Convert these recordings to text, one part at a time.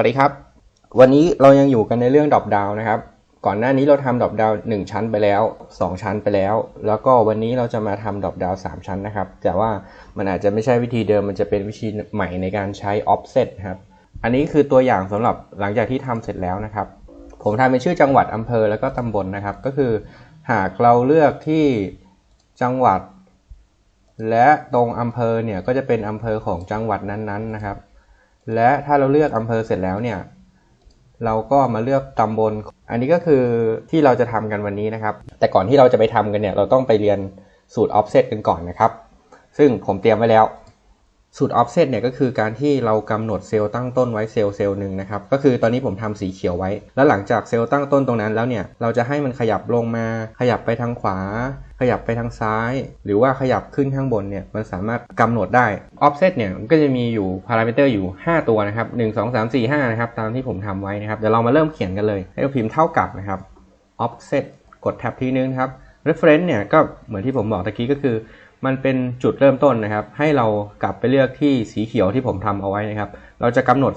วัสดีครับ วันนี้เรายังอยู่กันในเรื่องดรอปดาวนะครับ ก่อนหน้านี้เราทำดรอปดาวหนึ่งชั้นไปแล้ว 2 ชั้นไปแล้ว แล้วก็วันนี้เราจะมาทำดรอปดาว3ชั้นนะครับ แต่ว่ามันอาจจะไม่ใช่วิธีเดิมมันจะเป็นวิธีใหม่ในการใช้ offset ครับ อันนี้คือตัวอย่างสำหรับหลังจากที่ทำเสร็จแล้วนะครับ ผมทำเป็นชื่อจังหวัดอำเภอแล้วก็ตำบลนะครับ ก็คือหากเราเลือกที่จังหวัด และตรงอำเภอเนี่ยก็จะเป็นอำเภอของจังหวัดนั้นๆนะครับ และถ้าเราเลือกอำเภอเสร็จแล้วเนี่ยเราก็มาเลือกตำบล อันนี้ก็คือที่เราจะทำกันวันนี้นะครับ แต่ก่อนที่เราจะไปทำกันเนี่ยเราต้องไปเรียนสูตร offset กันก่อนนะครับ ซึ่งผมเตรียมไว้แล้ว สูตร offset เนี่ยก็คือการที่เรากำหนดเซลล์ตั้งต้นไว้เซลล์เซลล์หนึ่งนะครับ ก็คือตอนนี้ผมทำสีเขียวไว้ แล้วหลังจากเซลล์ตั้งต้นตรงนั้นแล้วเนี่ย เราจะให้มันขยับลงมา ขยับไปทางขวา ขยับไปทางซ้าย หรือว่าขยับขึ้นข้างบนเนี่ย มันสามารถกำหนดได้ offset เนี่ยมันก็จะมีอยู่พารามิเตอร์อยู่ 5 ตัวนะครับ 1 2 3 4 5 นะครับ ตามที่ผมทำไว้นะครับ เดี๋ยวเรามาเริ่มเขียนกันเลย ให้เราพิมพ์เท่ากับนะครับ offset กดแท็บทีนึงครับ reference เนี่ยก็เหมือนที่ผมบอกตะกี้ก็คือ มันเป็นจุดเริ่มต้นนะครับ ให้เรากลับไปเลือกที่สีเขียวที่ผมทำเอาไว้นะครับ เราจะกำหนด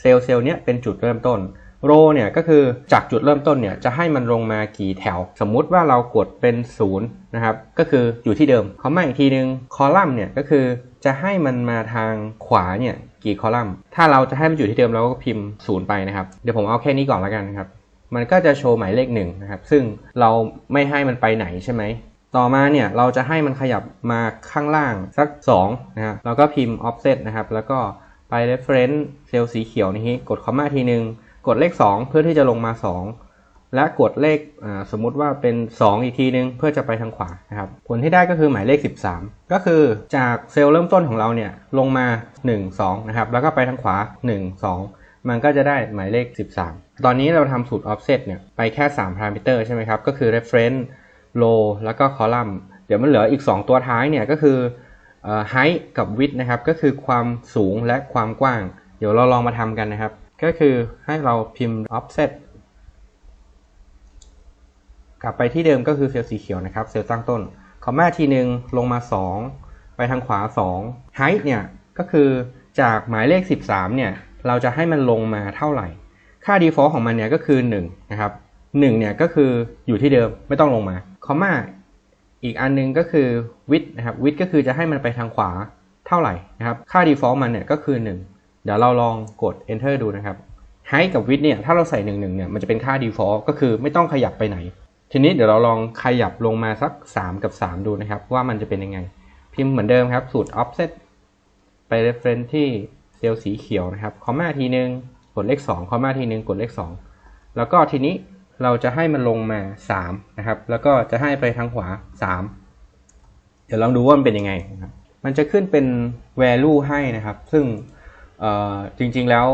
เซลล์เซลล์เนี้ยเป็นจุดเริ่มต้นโรเนี่ยก็คือจากจุดเริ่มต้นเนี่ยจะให้มันลงมากี่แถว สมมุติว่าเรากดเป็น0นะครับก็คืออยู่ที่เดิมเขามาอีกทีนึงคอลัมน์เนี่ยก็คือจะให้มันมาทางขวาเนี่ยกี่คอลัมน์ ถ้าเราจะให้มันอยู่ที่เดิมเราก็พิมพ์0ไปนะครับเดี๋ยวผมเอาแค่นี้ก่อนแล้วกันนะครับมันก็จะโชว์หมายเลขหนึ่งนะครับซึ่งเราไม่ให้มันไปไหนใช่ไหม ต่อมาเนี่ยเราจะให้มันขยับมาข้างล่างสัก2นะฮะเราก็พิมพ์ offset นะครับ แล้วก็ไป reference เซลล์สีเขียวนี้กดคอมมาทีนึง กดเลข 2 เพื่อที่จะลงมา 2 และกดเลขสมมุติว่าเป็น 2 อีกทีนึง เพื่อจะไปทางขวานะครับผลที่ได้ก็คือหมายเลข 13 ก็คือจากเซลล์เริ่มต้นของเราเนี่ยลงมา 1 2นะครับแล้วก็ไปทางขวา 1 2มันก็จะได้หมายเลข 13 ตอนนี้เราทำสูตร offset เนี่ยไปแค่ 3 parameter ใช่ไหมครับ ก็คือ reference row แล้วก็ column เดี๋ยวมันเหลืออีก 2 ตัวท้ายเนี่ยก็คือ height กับ width นะครับ ก็คือความสูงและความกว้าง เดี๋ยวเราลองมาทำกันนะครับ ก็คือให้เราพิมพ์ offset กลับไปที่เดิมก็คือเซลล์สีเขียวนะครับ เซลล์ตั้งต้น คอมมาทีหนึ่งลงมา 2 ไปทางขวา 2 height เนี่ยก็คือจากหมายเลข 13 เนี่ย เราจะให้มันลงมาเท่าไหร่ ค่า default ของมันเนี่ยก็คือ 1 นะครับ 1เนี่ยก็คืออยู่ที่เดิมไม่ต้องลงมาคอมมาอีกอันนึงก็คือ width นะครับ width ก็คือจะให้มันไปทางขวาเท่าไหร่นะครับค่า default มันเนี่ยก็คือ 1 เดี๋ยวเราลองกด enter ดูนะครับ height กับ width เนี่ยถ้าเราใส่1 1เนี่ยมันจะเป็นค่า default ก็คือไม่ต้องขยับไปไหน ทีนี้เดี๋ยวเราลองขยับลงมาสัก 3 กับ 3 ดูนะครับ ว่ามันจะเป็นยังไง พิมพ์เหมือนเดิมครับสูตร offset ไป reference ที่เซลล์สีเขียวนะครับคอมมาทีนึงกดเลข2คอมมาทีนึงกดเลข 2 แล้วก็ทีนี้ เราจะให้มันลงมา3นะครับ แล้วก็จะให้ไปทางขวา 3 เดี๋ยวลองดูว่ามันเป็นยังไงนะครับ มันจะขึ้นเป็น value ให้นะครับ ซึ่งจริงๆแล้ว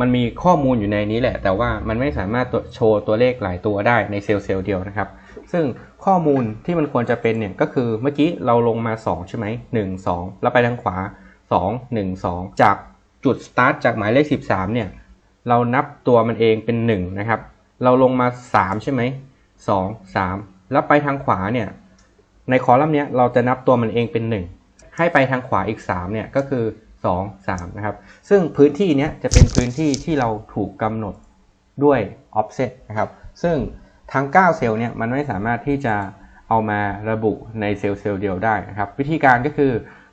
มันมีข้อมูลอยู่ในนี้แหละ แต่ว่ามันไม่สามารถโชว์ตัวเลขหลายตัวได้ในเซลล์เซลล์เดียวนะครับ ซึ่งข้อมูลที่มันควรจะเป็นเนี่ยก็คือเมื่อกี้เราลงมา 2 ใช่ไหม1 2แล้วไปทางขวา 2 1 2 จากจุด start จากหมายเลข 13เนี่ยเรานับตัวมันเองเป็น 1 นะครับ เราลงมา 3 ใช่ไหม2 3แล้วไปทางขวาเนี่ย ในคอลัมน์เนี้ยเราจะนับตัวมันเองเป็น 1 ให้ไปทางขวาอีก3เนี่ยก็คือ 2 3 นะครับ ซึ่งพื้นที่เนี้ยจะเป็นพื้นที่ที่เราถูกกำหนดด้วย offset นะครับ ซึ่งทั้ง 9 เซลล์เนี่ยมันไม่สามารถที่จะเอามาระบุในเซลล์เซลล์เดียวได้นะครับ วิธีการก็คือ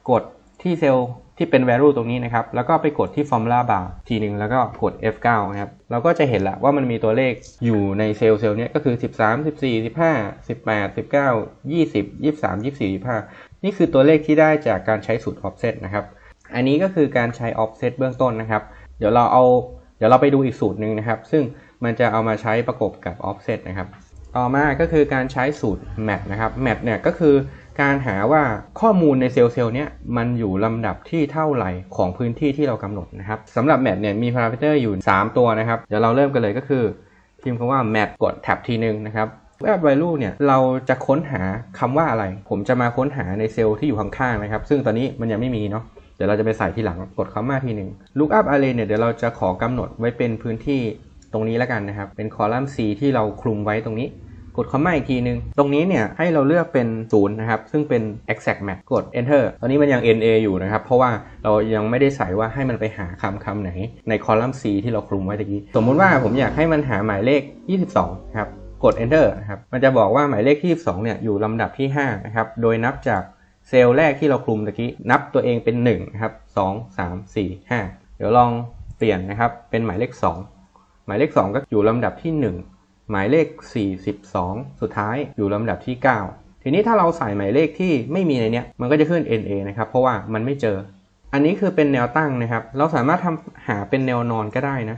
กดที่เซลล์ ที่เป็น value ตรงนี้นะครับ แล้วก็ไปกดที่ formula bar ทีหนึ่งแล้วก็กด F9 นะครับ เราก็จะเห็นละว่ามันมีตัวเลขอยู่ในเซลล์เซลล์นี้ก็คือ 13 14 15 18 19 20 23 24 25 นี่คือตัวเลขที่ได้จากการใช้สูตร offset นะครับ อันนี้ก็คือการใช้ offset เบื้องต้นนะครับ เดี๋ยวเราเอา เดี๋ยวเราไปดูอีกสูตรหนึ่งนะครับ ซึ่งมันจะเอามาใช้ประกบกับ offset นะครับ ต่อมาก็คือการใช้สูตร map นะครับ map เนี่ยก็คือ การหาว่าข้อมูลในเซลล์เซลล์นี้มันอยู่ลำดับที่เท่าไหร่ของพื้นที่ที่เรากำหนดนะครับสำหรับ map เนี่ยมีพารามิเตอร์อยู่ 3 ตัวนะครับ เดี๋ยวเราเริ่มกันเลยก็คือพิมพ์คำว่า map กดแท็บทีนึงนะครับ web value เนี่ยเราจะค้นหาคำว่าอะไร ผมจะมาค้นหาในเซลล์ที่อยู่ข้างๆนะครับ ซึ่งตอนนี้มันยังไม่มีเนาะเดี๋ยวเราจะไปใส่ทีหลังกดคำว่าทีหนึ่ง lookup array เนี่ยเดี๋ยวเราจะขอกำหนดไว้เป็นพื้นที่ตรงนี้แล้วกันนะครับ เป็นคอลัมน์ C ที่เราคลุมไว้ตรงนี้ กดคอมมาอีกทีนึง ตรงนี้เนี่ยให้เราเลือกเป็นศูนย์นะครับ ซึ่งเป็น exact match กด enter ตอนนี้มันยัง na อยู่นะครับ เพราะว่าเรายังไม่ได้ใส่ว่าให้มันไปหาคำคำไหนในคอลัมน์ c ที่เราคลุมไว้ตะกี้ สมมุติว่าผมอยากให้มันหาหมายเลข 22ครับ กด enter นะครับ มันจะบอกว่าหมายเลขที่22เนี่ยอยู่ลำดับที่5นะครับ โดยนับจากเซลล์แรกที่เราคลุมตะกี้ นับตัวเองเป็น1นะครับ2 3 4 5 เดี๋ยวลองเปลี่ยนนะครับ เป็นหมายเลข 2 หมายเลข 2 ก็อยู่ลำดับที่ 1 หมายเลข 42 สุดท้ายอยู่ลำดับที่ 9 ทีนี้ถ้าเราใส่หมายเลขที่ไม่มีในเนี้ยมันก็จะขึ้น NA นะครับ เพราะว่ามันไม่เจอ อันนี้คือเป็นแนวตั้งนะครับ เราสามารถทำหาเป็นแนวนอนก็ได้นะ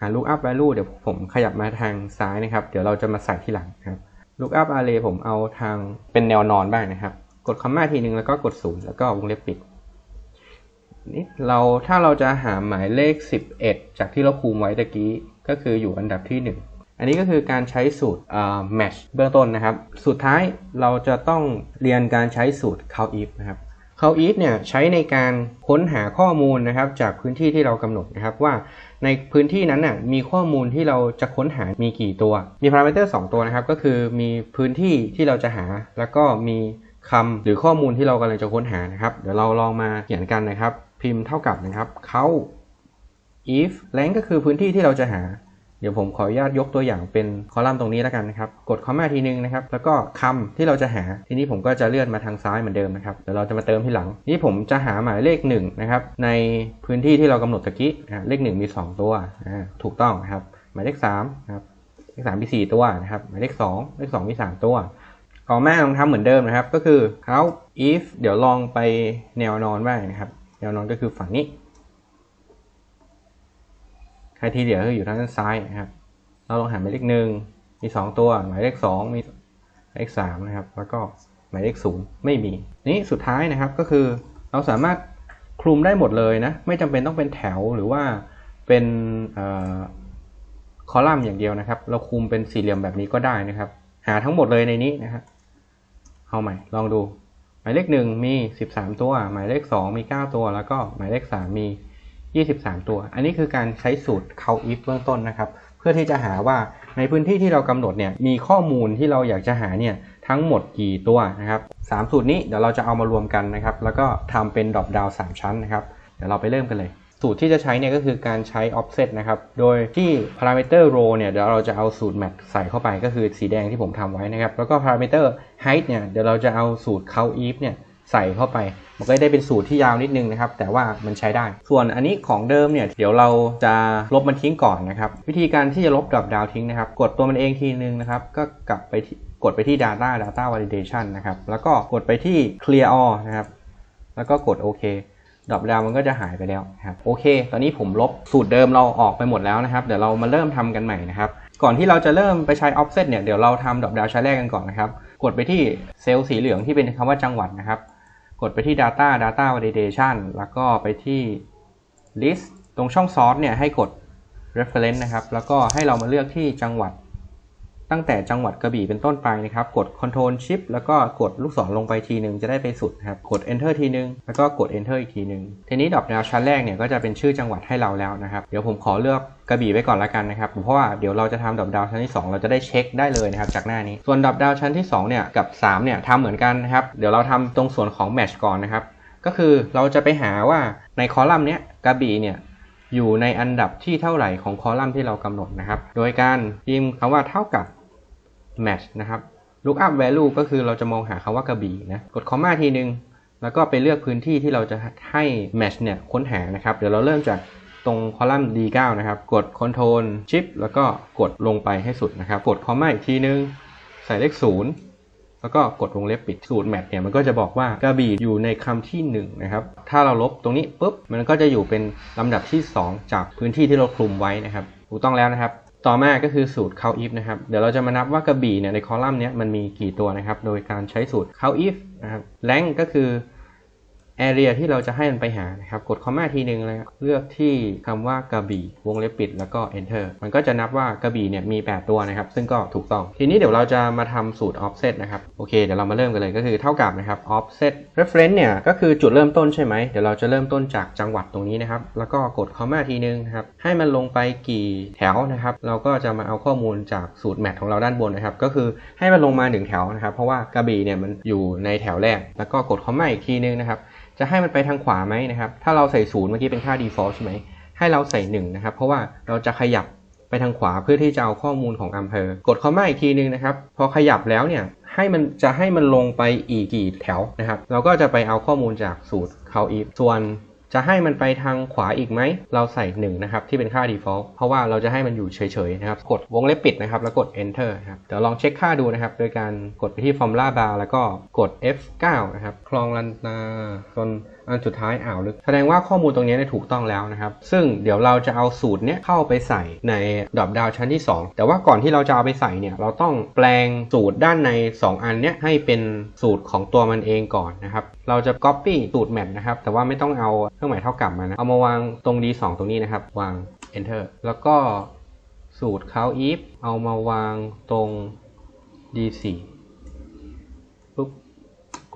หา lookup value เดี๋ยวผมขยับมาทางซ้ายนะครับ เดี๋ยวเราจะมาใส่ที่หลังครับ lookup array ผมเอาทางเป็นแนวนอนบ้างนะครับ กดคอมมาทีนึงแล้วก็กดศูนย์แล้วก็วงเล็บปิดนี่เราถ้าเราจะหาหมายเลข 11 จากที่เราคูมไว้ตะกี้ ก็คืออยู่อันดับที่ 1 อันนี้ก็คือการใช้สูตร match เบื้องต้นนะครับ สุดท้ายเราจะต้องเรียนการใช้สูตร count if นะครับ count if เนี่ยใช้ในการค้นหาข้อมูลนะครับ จากพื้นที่ที่เรากำหนดนะครับว่าในพื้นที่นั้นน่ะมีข้อมูลที่เราจะค้นหามีกี่ตัว มีพารามิเตอร์2ตัวนะครับ ก็คือมีพื้นที่ที่เราจะหา แล้วก็มีคำหรือข้อมูลที่เรากำลังจะค้นหานะครับ เดี๋ยวเราลองมาเขียนกันนะครับ พิมพ์เท่ากับนะครับ count if length ก็คือพื้นที่ที่เราจะหา เดี๋ยวผมขออนุญาตยกตัวอย่างเป็นคอลัมน์ตรงนี้แล้วกันนะครับ กดคอมมาทีนึงนะครับ แล้วก็คำที่เราจะหา ทีนี้ผมก็จะเลื่อนมาทางซ้ายเหมือนเดิมนะครับ เดี๋ยวเราจะมาเติมที่หลัง นี่ผมจะหาหมายเลข1นะครับ ในพื้นที่ที่เรากำหนดตะกี้อ่าเลข 1 มี 2 ตัว ถูกต้องนะครับ หมายเลข3นะครับ เลข3มี 4 ตัวนะครับ หมายเลข 2 เลข 2 มี 3 ตัวคอมมาลองทำเหมือนเดิมนะครับ ก็คือ count if เดี๋ยวลองไปแนวนอนบ้างนะครับ แนวนอนก็คือฝั่งนี้ ใครที่เหลือคืออยู่ทางด้านซ้ายนะครับ เราลองหาหมายเลขหนึ่งมีสองตัว หมายเลขสองมีหมายเลขสามนะครับ แล้วก็หมายเลขศูนย์ไม่มี นี่สุดท้ายนะครับก็คือเราสามารถคลุมได้หมดเลยนะ ไม่จำเป็นต้องเป็นแถวหรือว่าเป็นคอลัมน์อย่างเดียวนะครับ เราคลุมเป็นสี่เหลี่ยมแบบนี้ก็ได้นะครับ หาทั้งหมดเลยในนี้นะครับเอาใหม่ ลองดู หมายเลขหนึ่งมี 13 ตัว หมายเลข 2 มี 9 ตัว แล้วก็หมายเลข 3 มี 23 ตัว อันนี้คือการใช้สูตร count if เบื้องต้นนะครับ เพื่อที่จะหาว่าในพื้นที่ที่เรากำหนดเนี่ยมีข้อมูลที่เราอยากจะหาเนี่ยทั้งหมดกี่ตัวนะครับสามสูตรนี้เดี๋ยวเราจะเอามารวมกันนะครับ แล้วก็ทำเป็นดรอปดาวสามชั้นนะครับ เดี๋ยวเราไปเริ่มกันเลยสูตรที่จะใช้เนี่ยก็คือการใช้ offset นะครับ โดยที่ parameter row เนี่ยเดี๋ยวเราจะเอาสูตร match ใส่เข้าไปก็คือสีแดงที่ผมทำไว้นะครับ แล้วก็ parameter height เนี่ยเดี๋ยวเราจะเอาสูตร count if เนี่ย ใส่เข้าไป มันก็ได้เป็นสูตรที่ยาวนิดนึงนะครับ แต่ว่ามันใช้ได้ ส่วนอันนี้ของเดิมเนี่ยเดี๋ยวเราจะลบมันทิ้งก่อนนะครับ วิธีการที่จะลบดรอปดาวทิ้งนะครับ กดตัวมันเองทีนึงนะครับ ก็กลับไปกดไปที่ data data validation นะครับ แล้วก็กดไปที่ clear all นะครับ แล้วก็กดโอเคดรอปดาวมันก็จะหายไปแล้วนะครับโอเค ตอนนี้ผมลบสูตรเดิมเราออกไปหมดแล้วนะครับ เดี๋ยวเรามาเริ่มทำกันใหม่นะครับ ก่อนที่เราจะเริ่มไปใช้ offset เนี่ย เดี๋ยวเราทำดรอปดาวชั้นแรกกันก่อนนะครับ กดไปที่เซลล์สีเหลืองที่เป็นคำว่าจังหวัดนะครับ กดไปที่ data data validation แล้วก็ไปที่ list ตรงช่อง source เนี่ยให้กด reference นะครับ แล้วก็ให้เรามาเลือกที่จังหวัด ตั้งแต่จังหวัดกระบี่เป็นต้นไปนะครับ กด Ctrl Shift แล้วก็กดลูกศรลงไปทีหนึ่งจะได้ไปสุดนะครับ กด Enter ทีนึง แล้วก็กด Enter อีกทีนึง ทีนี้ดอกดาวชั้นแรกเนี่ยก็จะเป็นชื่อจังหวัดให้เราแล้วนะครับ เดี๋ยวผมขอเลือกกระบี่ไว้ก่อนละกันนะครับ เพราะว่าเดี๋ยวเราจะทำดอกดาวชั้นที่ 2 เราจะได้เช็คได้เลยนะครับจากหน้านี้ ส่วนดอกดาวชั้นที่2เนี่ยกับ3เนี่ยทำเหมือนกันนะครับ เดี๋ยวเราทำตรงส่วนของ Match ก่อนนะครับ ก็คือเราจะไปหาว่าในคอลัมน์เนี้ยกระบี่เนี่ยอยู่ในอันดับที่เท่าไหร่ของคอลัมน์ที่เรากำหนดนะครับ โดยการพิมพ์คำว่าเท่ากับ match นะครับ lookup value ก็คือเราจะมองหาคำว่ากระบี่นะกดคอมมาทีนึง แล้วก็ไปเลือกพื้นที่ที่เราจะให้ match เนี่ยค้นหานะครับ เดี๋ยวเราเริ่มจากตรงคอลัมน์ D9 นะครับ กด Ctrl Shift แล้วก็กดลงไปให้สุดนะครับ กดคอมมาอีกทีนึง ใส่เลข 0 แล้วก็กดวงเล็บปิดสูตร match เนี่ยมันก็จะบอกว่ากระบี่อยู่ในคำที่1นะครับ ถ้าเราลบตรงนี้ปุ๊บ มันก็จะอยู่เป็นลำดับที่ 2 จากพื้นที่ที่เราคลุมไว้นะครับ ถูกต้องแล้วนะครับ ต่อมาก็คือสูตร count if นะครับ เดี๋ยวเราจะมานับว่ากระบี่เนี่ยในคอลัมน์เนี้ยมันมีกี่ตัวนะครับ โดยการใช้สูตร count if นะครับ rank ก็คือ area ที่เราจะให้มันไปหานะครับกด comma ทีหนึ่งเลยเลือกที่คำว่ากระบี่วงเล็บปิดแล้วก็ enter มันก็จะนับว่ากระบี่เนี่ยมี 8 ตัวนะครับ ซึ่งก็ถูกต้อง ทีนี้เดี๋ยวเราจะมาทำสูตร offset นะครับโอเคเดี๋ยวเรามาเริ่มกันเลยก็คือเท่ากับนะครับ offset reference เนี่ยก็คือจุดเริ่มต้นใช่ไหมเดี๋ยวเราจะเริ่มต้นจากจังหวัดตรงนี้นะครับแล้วก็กด comma ทีนึงนะครับให้มันลงไปกี่แถวนะครับเราก็จะมาเอาข้อมูลจากสูตรแมทของเราด้านบนนะครับก็คือให้มันลงมาหนึ่งแถวนะครับเพราะว่ากระบี่เนี่ยมันอยู่ในแถวแรก แล้วก็กด comma อีกทีนึงนะครับ จะให้มันไปทางขวาไหมนะครับ ถ้าเราใส่ศูนย์เมื่อกี้เป็นค่า default ใช่ไหม ให้เราใส่1นะครับ เพราะว่าเราจะขยับไปทางขวาเพื่อที่จะเอาข้อมูลของอำเภอ กดเข้ามาอีกทีนึงนะครับ พอขยับแล้วเนี่ยให้มันจะให้มันลงไปอีกกี่แถวนะครับ เราก็จะไปเอาข้อมูลจากสูตร count if ส่วน จะให้มันไปทางขวาอีกไหม เราใส่ 1 นะครับ ที่เป็นค่า default เพราะว่าเราจะให้มันอยู่เฉยๆนะครับ กดวงเล็บปิดนะครับ แล้วกด enter ครับ เดี๋ยวลองเช็คค่าดูนะครับ โดยการกดไปที่ formula bar แล้วก็กด F9 นะครับ คลองลันนาจน อันสุดท้ายอ่าวลึก แสดงว่าข้อมูลตรงนี้เนี่ยถูกต้องแล้วนะครับ ซึ่งเดี๋ยวเราจะเอาสูตรเนี้ยเข้าไปใส่ในดอปดาวชั้นที่ 2 แต่ว่าก่อนที่เราจะเอาไปใส่เนี่ยเราต้องแปลงสูตรด้านใน 2 อันเนี้ยให้เป็นสูตรของตัวมันเองก่อนนะครับ เราจะ copy สูตรแมทนะครับ แต่ว่าไม่ต้องเอาเครื่องหมายเท่ากับมานะ เอามาวางตรง D2 ตรงนี้นะครับ วาง enter แล้วก็สูตร count if เอามาวางตรง D4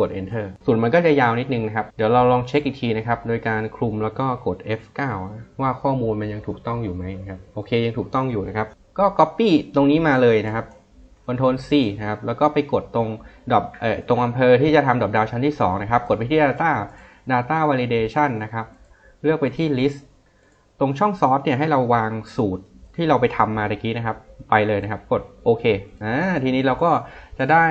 กด enter ส่วนมันก็จะยาวนิดนึงนะครับ เดี๋ยวเราลองเช็คอีกทีนะครับ โดยการคลุมแล้วก็กด F9 ว่าข้อมูลมันยังถูกต้องอยู่ไหมนะครับ โอเคยังถูกต้องอยู่นะครับ ก็ copy ตรงนี้มาเลยนะครับ Ctrl C นะครับ แล้วก็ไปกดตรงดอปเอ่อตรงอำเภอที่จะทำดอปดาวชั้นที่ 2 นะครับ กดไปที่ Data Data Validation นะครับ เลือกไปที่ List ตรงช่องซอสเนี่ยให้เราวางสูตร ที่เราไปทำมาตะกี้นะครับ ไปเลยนะครับกดโอเคอ่าทีนี้เราก็จะได้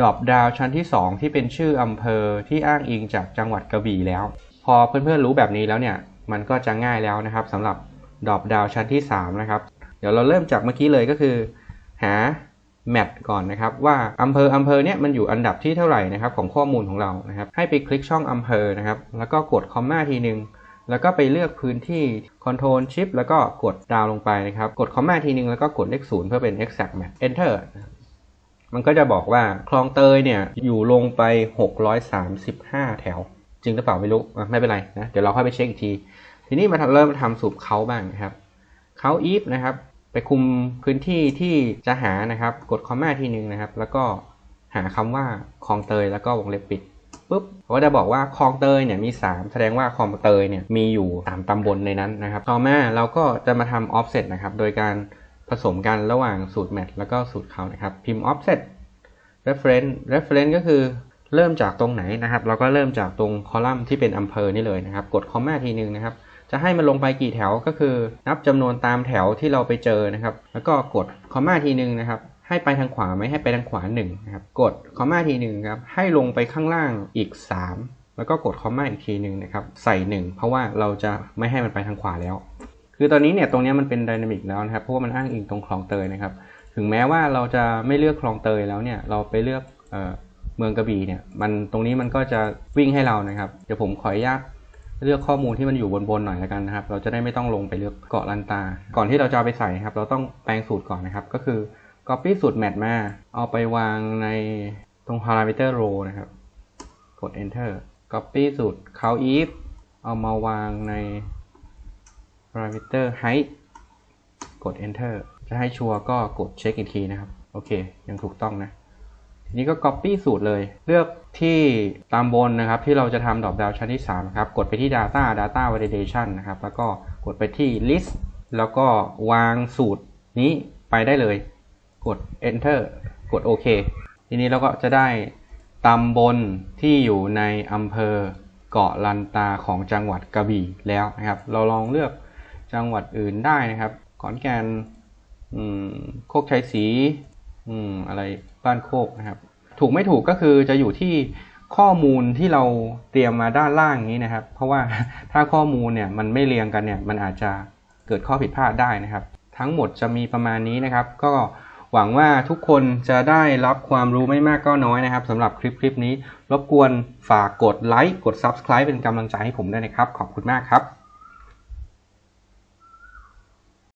ดรอปดาวชั้นที่ 2 ที่เป็นชื่ออำเภอที่อ้างอิงจากจังหวัดกระบี่แล้ว พอเพื่อนๆรู้แบบนี้แล้วเนี่ยมันก็จะง่ายแล้วนะครับสำหรับดรอปดาวชั้นที่3นะครับเดี๋ยวเราเริ่มจากเมื่อกี้เลยก็คือ หาแมทก่อนนะครับว่าอำเภออำเภอเนี่ยมันอยู่อันดับที่เท่าไหร่นะครับของข้อมูลของเรานะครับให้ไปคลิกช่องอำเภอนะครับแล้วก็กดคอมมาทีหนึ่ง แล้วก็ไปเลือกพื้นที่ Control Shift แล้วก็กดดาวลงไปนะครับ กดคอมมาทีนึงแล้วก็กดเลขศูนย์เพื่อเป็น exact match enter มันก็จะบอกว่าคลองเตยเนี่ยอยู่ลงไป 635 แถว จริงหรือเปล่าไม่รู้ไม่เป็นไรนะเดี๋ยวเราค่อยไปเช็คอีกที ทีนี้มาเริ่มทำสูบเขาบ้างนะครับเขาอีฟนะครับ ไปคุมพื้นที่ที่จะหานะครับ กดคอมมาทีนึงนะครับ แล้วก็หาคำว่าคลองเตยแล้วก็วงเล็บปิด ปุ๊บเขาก็จะบอกว่าคลองเตยเนี่ยมี 3 แสดงว่าคลองเตยเนี่ยมีอยู่ 3ตำบลในนั้นนะครับ ต่อมาเราก็จะมาทำ offset นะครับ โดยการผสมกันระหว่างสูตร match แล้วก็สูตรเขานะครับ พิมพ์ offset reference reference ก็คือเริ่มจากตรงไหนนะครับ เราก็เริ่มจากตรงคอลัมน์ที่เป็นอำเภอนี่เลยนะครับ กดคอมมาทีนึงนะครับ จะให้มันลงไปกี่แถวก็คือ นับจำนวนตามแถวที่เราไปเจอนะครับ แล้วก็กดคอมมาทีนึงนะครับ ให้ไปทางขวาไหมให้ไปทางขวา1นะครับกดคอมมาทีหนึ่งครับให้ลงไปข้างล่างอีก 3 แล้วก็กดคอมมาอีกทีหนึ่งนะครับใส่ 1 เพราะว่าเราจะไม่ให้มันไปทางขวาแล้ว คือตอนนี้เนี่ยตรงนี้มันเป็นไดนามิกแล้วนะครับเพราะว่ามันอ้างอิงตรงคลองเตยนะครับถึงแม้ว่าเราจะไม่เลือกคลองเตยแล้วเนี่ยเราไปเลือกเออเมืองกระบี่เนี่ยมันตรงนี้มันก็จะวิ่งให้เรานะครับเดี๋ยวผมขออนุญาตเลือกข้อมูลที่มันอยู่บนๆหน่อยแล้วกันนะครับ เราจะได้ไม่ต้องลงไปเลือกเกาะลันตา ก่อนที่เราจะไปใส่ครับ เราต้องแปลงสูตรก่อนนะครับ ก็คือ copy สูตร match มา เอาไปวางในตรง parameter row นะครับ กด enter copy สูตร count if เอามาวางใน parameter height กด enter จะให้ชัวร์ก็กดเช็คอีกทีนะครับ โอเค ยังถูกต้องนะ ทีนี้ก็ copy สูตรเลย เลือกที่ตามบนนะครับ ที่เราจะทำดอปดาวชั้นที่ 3 ครับ กดไปที่ data data validation นะครับ แล้วก็กดไปที่ list แล้วก็วางสูตรนี้ไปได้เลย กด enter กดโอเคทีนี้เราก็จะได้ตำบลที่อยู่ในอำเภอเกาะลันตาของจังหวัดกระบี่แล้วนะครับ เราลองเลือกจังหวัดอื่นได้นะครับขอนแก่นโคกชัยศรีอะไรบ้านโคกนะครับ ถูกไม่ถูกก็คือจะอยู่ที่ข้อมูลที่เราเตรียมมาด้านล่างนี้นะครับ เพราะว่าถ้าข้อมูลเนี่ยมันไม่เรียงกันเนี่ยมันอาจจะเกิดข้อผิดพลาดได้นะครับ ทั้งหมดจะมีประมาณนี้นะครับ ก็ หวังว่าทุกคนจะได้รับความรู้ไม่มากก็น้อยนะครับสำหรับคลิปคลิปนี้ รบกวนฝากกดไลค์กด Subscribe เป็นกำลังใจให้ผมด้วยนะครับ ขอบคุณมากครับ